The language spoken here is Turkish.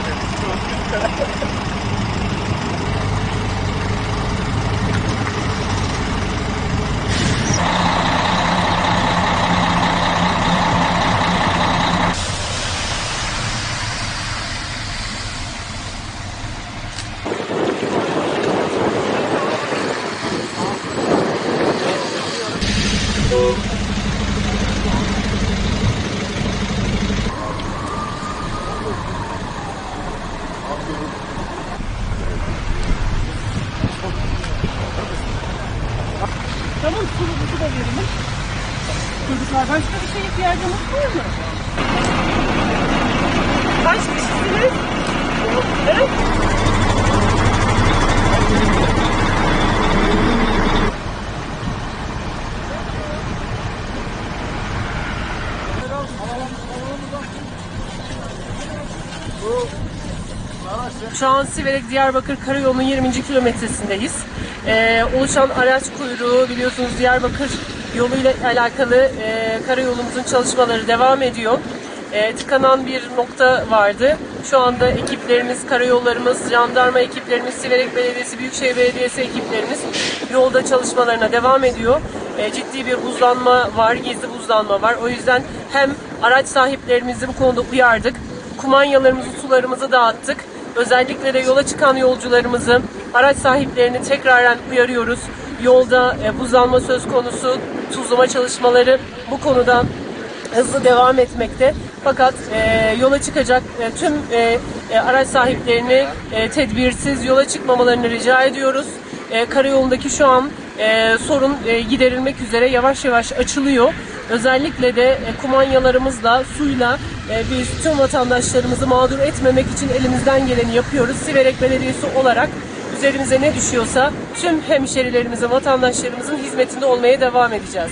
가야 되는데. Thank you. Tamam sulunuzu da verelim. Çocuklar başka bir şeye ihtiyacınız var mı? Kaç kişisiniz? Evet. Şu an Siverek Diyarbakır Karayolu'nun 20. kilometresindeyiz. Ee, oluşan araç kuyruğu biliyorsunuz Diyarbakır yoluyla alakalı e, karayolumuzun çalışmaları devam ediyor. E, tıkanan bir nokta vardı. Şu anda ekiplerimiz, karayollarımız, jandarma ekiplerimiz, Siverek Belediyesi, Büyükşehir Belediyesi ekiplerimiz yolda çalışmalarına devam ediyor. E, ciddi bir buzlanma var, gizli buzlanma var. O yüzden hem araç sahiplerimizi bu konuda uyardık, kumanyalarımızı, sularımızı dağıttık. Özellikle de yola çıkan yolcularımızı, araç sahiplerini tekraren uyarıyoruz. Yolda e, buzlanma söz konusu, tuzlama çalışmaları bu konuda hızlı devam etmekte. Fakat e, yola çıkacak e, tüm e, e, araç sahiplerini e, tedbirsiz yola çıkmamalarını rica ediyoruz. E, karayolundaki şu an e, sorun e, giderilmek üzere yavaş yavaş açılıyor. Özellikle de e, kumanyalarımızla, suyla biz tüm vatandaşlarımızı mağdur etmemek için elimizden geleni yapıyoruz. Siverek Belediyesi olarak üzerimize ne düşüyorsa tüm hemşerilerimizin, vatandaşlarımızın hizmetinde olmaya devam edeceğiz.